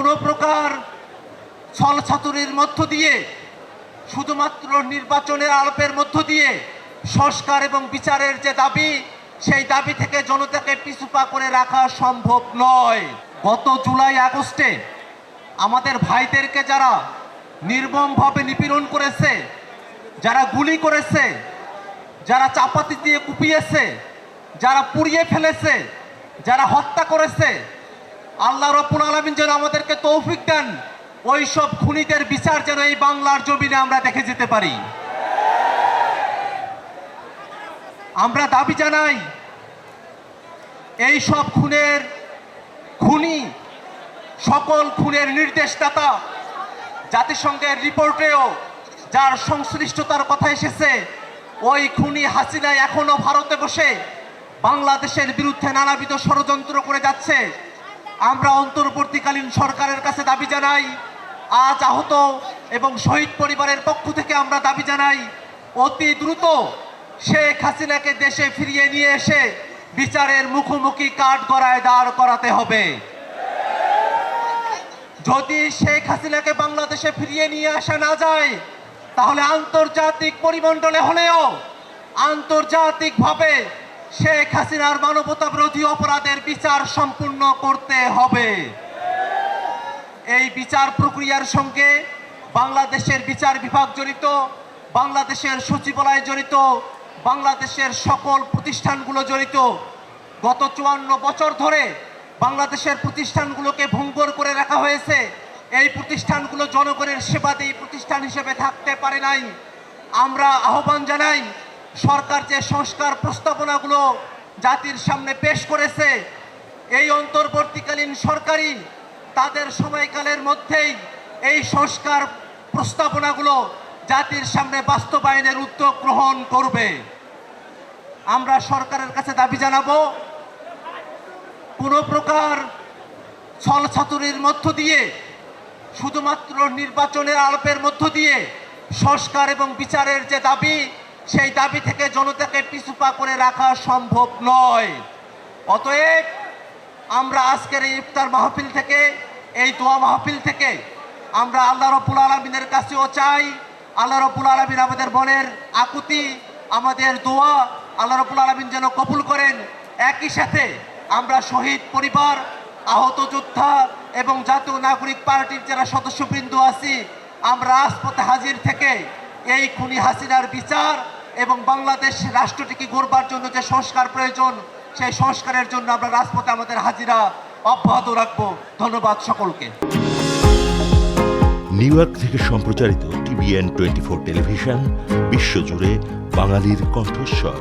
কোনো প্রকার ছল ছাতুরির মধ্য দিয়ে, শুধুমাত্র নির্বাচনের আলাপের মধ্য দিয়ে সংস্কার এবং বিচারের যে দাবি, সেই দাবি থেকে জনতাকে পিছুপা করে রাখা সম্ভব নয়। গত জুলাই, আগস্টে আমাদের ভাইদেরকে যারা নির্মমভাবে নিপীড়ন করেছে, যারা গুলি করেছে, যারা চাপাতি দিয়ে কুপিয়েছে, যারা পুড়িয়ে ফেলেছে, যারা হত্যা করেছে আল্লাহ রব্বুল আলমিন যেন আমাদেরকে তৌফিক দেন। ওই সব খুনিদের বিচার যেন এই বাংলার জমিনে আমরা দেখে যেতে পারি। আমরা দাবি জানাই এই সব খুনের খুনি, সকল খুনের নির্দেশদাতা, জাতিসংঘের রিপোর্টেও যার সংশ্লিষ্টতার কথা এসেছে, ওই খুনি হাসিনা এখনও ভারতে বসে বাংলাদেশের বিরুদ্ধে নানাবিধ ষড়যন্ত্র করে যাচ্ছে। আমরা অন্তর্বর্তীকালীন সরকারের কাছে দাবি জানাই, আজ আহত এবং শহীদ পরিবারের পক্ষ থেকে আমরা দাবি জানাই, অতি দ্রুত শেখ হাসিনাকে দেশে ফিরিয়ে নিয়ে এসে বিচারের মুখোমুখি কাঠ গড়ায় দাঁড় করাতে হবে। যদি শেখ হাসিনাকে বাংলাদেশে ফিরিয়ে নিয়ে আসা না যায়, তাহলে আন্তর্জাতিক পরিমণ্ডলে হলেও আন্তর্জাতিকভাবে শেখ হাসিনার মানবতা বিরোধী অপরাধের বিচার সম্পূর্ণ করতে হবে। এই বিচার প্রক্রিয়ার সঙ্গে বাংলাদেশের বিচার বিভাগ জড়িত, বাংলাদেশের সচিবালয় জড়িত, বাংলাদেশের সকল প্রতিষ্ঠানগুলো জড়িত। গত চুয়ান্ন বছর ধরে বাংলাদেশের প্রতিষ্ঠানগুলোকে ভঙ্গর করে রাখা হয়েছে। এই প্রতিষ্ঠানগুলো জনগণের সেবাদেই প্রতিষ্ঠান হিসেবে থাকতে পারে নাই। আমরা আহ্বান জানাই সরকার যে সংস্কার প্রস্তাবনাগুলো জাতির সামনে পেশ করেছে, এই অন্তর্বর্তীকালীন সরকারি তাদের সময়কালের মধ্যেই এই সংস্কার প্রস্তাবনাগুলো জাতির সামনে বাস্তবায়নের উদ্যোগ গ্রহণ করবে। আমরা সরকারের কাছে দাবি জানাব, কোনো প্রকার ছল ছাতুরির মধ্য দিয়ে, শুধুমাত্র নির্বাচনের আলাপের মধ্য দিয়ে সংস্কার এবং বিচারের যে দাবি সেই দাবি থেকে জনতাকে পিছুপা করে রাখা সম্ভব নয়। অতএব আমরা আজকের এই ইফতার মাহফিল থেকে, এই দোয়া মাহফিল থেকে আমরা আল্লাহ রব্বুল আলমিনের কাছেও চাই। আল্লাহ রব্বুল আলমিন আমাদের মনের আকুতি, আমাদের দোয়া আল্লাহ রব্বুল আলমিন যেন কবুল করেন। একই সাথে আমরা শহীদ পরিবার, আহত যোদ্ধা এবং জাতীয় নাগরিক পার্টির যারা সদস্যবৃন্দ আছি, আমরা রাজপথে হাজির থেকে এই খুনি হাসিনার বিচার এবং বাংলাদেশ রাষ্ট্রটিকে গড়বার জন্য যে সংস্কার প্রয়োজন, সেই সংস্কারের জন্য আমরা রাজপথে আমাদের হাজিরা অব্যাহত রাখব। ধন্যবাদ সকলকে। নিউ ইয়র্ক থেকে সম্প্রচারিত টিভিএন টোয়েন্টি ফোর টেলিভিশন, বিশ্বজুড়ে বাঙালির কণ্ঠস্বর।